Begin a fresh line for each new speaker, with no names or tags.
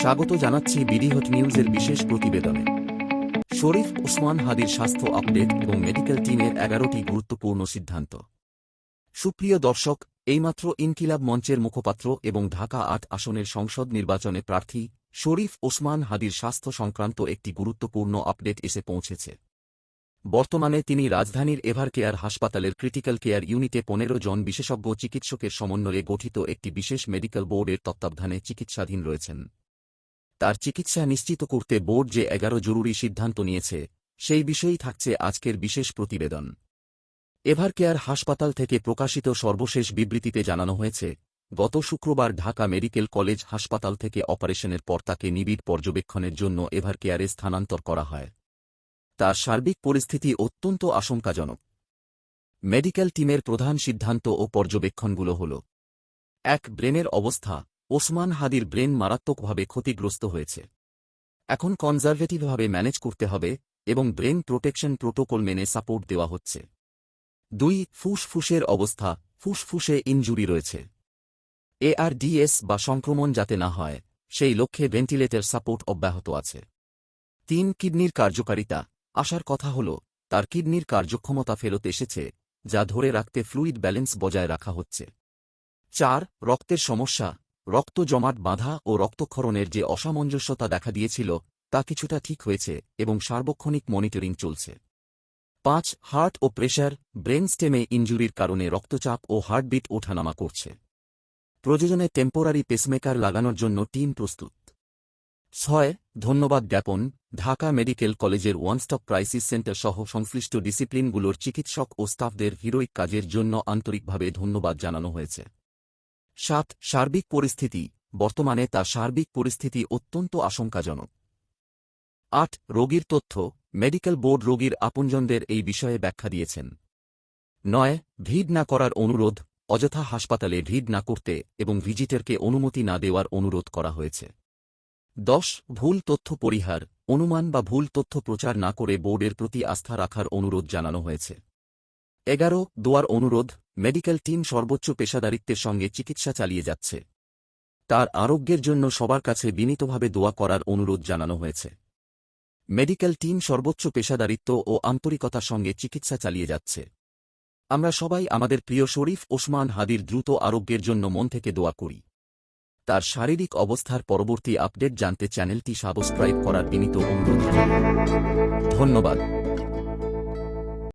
স্বাগত জানাচ্ছি বিডিহট নিউজের বিশেষ প্রতিবেদনে। শরীফ ওসমান হাদির স্বাস্থ্য আপডেট এবং মেডিকেল টিমের এগারোটি গুরুত্বপূর্ণ সিদ্ধান্ত। সুপ্রিয় দর্শক, এইমাত্র ইনকিলাব মঞ্চের মুখপাত্র এবং ঢাকা আট আসনের সংসদ নির্বাচনে প্রার্থী শরীফ ওসমান হাদির স্বাস্থ্য সংক্রান্ত একটি গুরুত্বপূর্ণ আপডেট এসে পৌঁছেছে। বর্তমানে তিনি রাজধানীর এভার কেয়ার হাসপাতালের ক্রিটিক্যাল কেয়ার ইউনিটে পনেরো জন বিশেষজ্ঞ চিকিৎসকের সমন্বয়ে গঠিত একটি বিশেষ মেডিকেল বোর্ডের তত্ত্বাবধানে চিকিৎসাধীন রয়েছেন। তার চিকিৎসা নিশ্চিত করতে বোর্ড যে এগারো জরুরি সিদ্ধান্ত নিয়েছে, সেই বিষয়েই থাকছে আজকের বিশেষ প্রতিবেদন। এভার কেয়ার হাসপাতাল থেকে প্রকাশিত সর্বশেষ বিবৃতিতে জানানো হয়েছে, গত শুক্রবার ঢাকা মেডিকেল কলেজ হাসপাতাল থেকে অপারেশনের পর তাকে নিবিড় পর্যবেক্ষণের জন্য এভার কেয়ারে স্থানান্তর করা হয়। তার সার্বিক পরিস্থিতি অত্যন্ত আশঙ্কাজনক। মেডিকেল টিমের প্রধান সিদ্ধান্ত ও পর্যবেক্ষণগুলো হল, এক, ব্রেনের অবস্থা ওসমান হাদির ব্রেন মারাত্মকভাবে ক্ষতিগ্রস্ত হয়েছে। এখন কনজারভেটিভভাবে ম্যানেজ করতে হবে এবং ব্রেন প্রোটেকশন প্রোটোকল মেনে সাপোর্ট দেওয়া হচ্ছে। দুই, ফুসফুসের অবস্থা, ফুসফুসে ইনজুরি রয়েছে। এআরডিএস বা সংক্রমণ যাতে না হয়, সেই লক্ষ্যে ভেন্টিলেটর সাপোর্ট অব্যাহত আছে। তিন, কিডনির কার্যকারিতা আসার কথা হল, তার কিডনির কার্যক্ষমতা ফেরত এসেছে, যা ধরে রাখতে ফ্লুইড ব্যালেন্স বজায় রাখা হচ্ছে। চার, রক্তের সমস্যা রক্ত জমাট বাঁধা ও রক্তক্ষরণের যে অসামঞ্জস্যতা দেখা দিয়েছিল, তা কিছুটা ঠিক হয়েছে এবং সার্বক্ষণিক মনিটরিং চলছে। পাঁচ, হার্ট ও প্রেশার, ব্রেন স্টেমে ইঞ্জুরির কারণে রক্তচাপ ও হার্টবিট ওঠানামা করছে। প্রয়োজনে টেম্পোরারি পেসমেকার লাগানোর জন্য টিম প্রস্তুত। ছয়, ধন্যবাদ জ্ঞাপন, ঢাকা মেডিকেল কলেজের ওয়ান স্টপ ক্রাইসিস সেন্টার সহ সংশ্লিষ্ট ডিসিপ্লিনগুলোর চিকিৎসক ও স্টাফদের হিরোইক কাজের জন্য আন্তরিকভাবে ধন্যবাদ জানানো হয়েছে। সাত, সার্বিক পরিস্থিতি। বর্তমানে তা সার্বিক পরিস্থিতি অত্যন্ত আশঙ্কাজনক। আট, রোগীর তথ্য। মেডিকেল বোর্ড রোগীর আপনজনদের এই বিষয়ে ব্যাখ্যা দিয়েছেন। নয়, ভিড় না করার অনুরোধ। অযথা হাসপাতালে ভিড় না করতে এবং ভিজিটারকে অনুমতি না দেওয়ার অনুরোধ করা হয়েছে। দশ, ভুল তথ্য পরিহার। অনুমান বা ভুল তথ্য প্রচার না করে বোর্ডের প্রতি আস্থা রাখার অনুরোধ জানানো হয়েছে। এগারো, দোয়ার অনুরোধ, মেডিকেল টিম সর্বোচ্চ পেশাদারিত্বের সঙ্গে চিকিৎসা চালিয়ে যাচ্ছে। তার আরোগ্যের জন্য সবার কাছে বিনীতভাবে দোয়া করার অনুরোধ জানানো হয়েছে। মেডিকেল টিম সর্বোচ্চ পেশাদারিত্ব ও আন্তরিকতার সঙ্গে চিকিৎসা চালিয়ে যাচ্ছে। আমরা সবাই আমাদের প্রিয় শরীফ ওসমান হাদির দ্রুত আরোগ্যের জন্য মন থেকে দোয়া করি। তার শারীরিক অবস্থার পরবর্তী আপডেট জানতে চ্যানেলটি সাবস্ক্রাইব করার বিনীত অনুরোধ। ধন্যবাদ।